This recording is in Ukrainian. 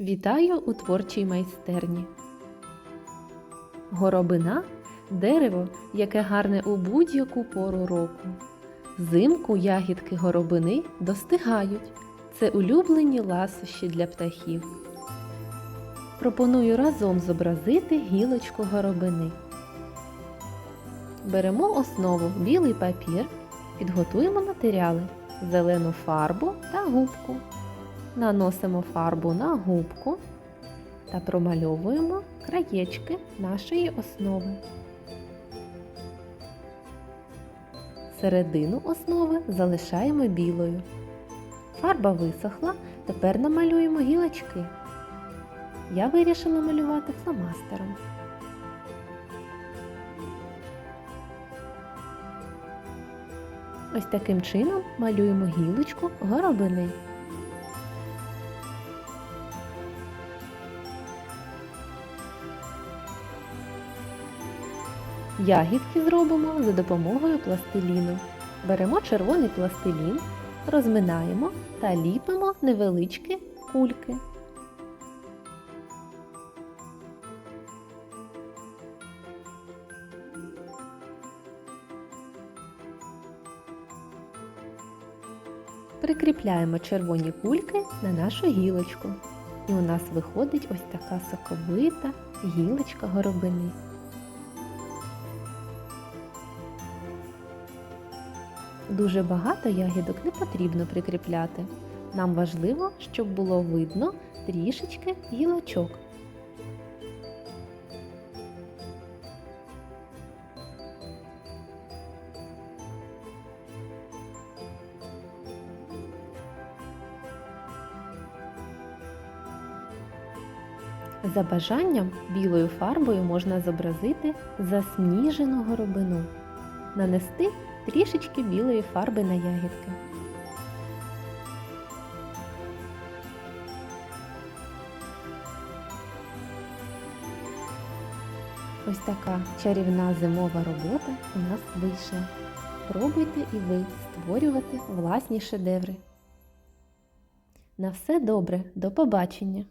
Вітаю у творчій майстерні. Горобина дерево, яке гарне у будь-яку пору року. Взимку ягідки горобини достигають. Це улюблені ласощі для птахів. Пропоную разом зобразити гілочку горобини. Беремо основу білий папір, підготуємо матеріали, зелену фарбу та губку. Наносимо фарбу на губку та промальовуємо краєчки нашої основи. Середину основи залишаємо білою. Фарба висохла, тепер намалюємо гілочки. Я вирішила малювати фломастером. Ось таким чином малюємо гілочку горобини. Ягідки зробимо за допомогою пластиліну. Беремо червоний пластилін, розминаємо та ліпимо невеличкі кульки. Прикріпляємо червоні кульки на нашу гілочку. І у нас виходить ось така соковита гілочка горобини. Дуже багато ягідок не потрібно прикріпляти. Нам важливо, щоб було видно трішечки гілочок. За бажанням білою фарбою можна зобразити засніжену горобину. Нанести трішечки білої фарби на ягідки. Ось така чарівна зимова робота у нас вийшла. Пробуйте і ви створювати власні шедеври. На все добре, до побачення!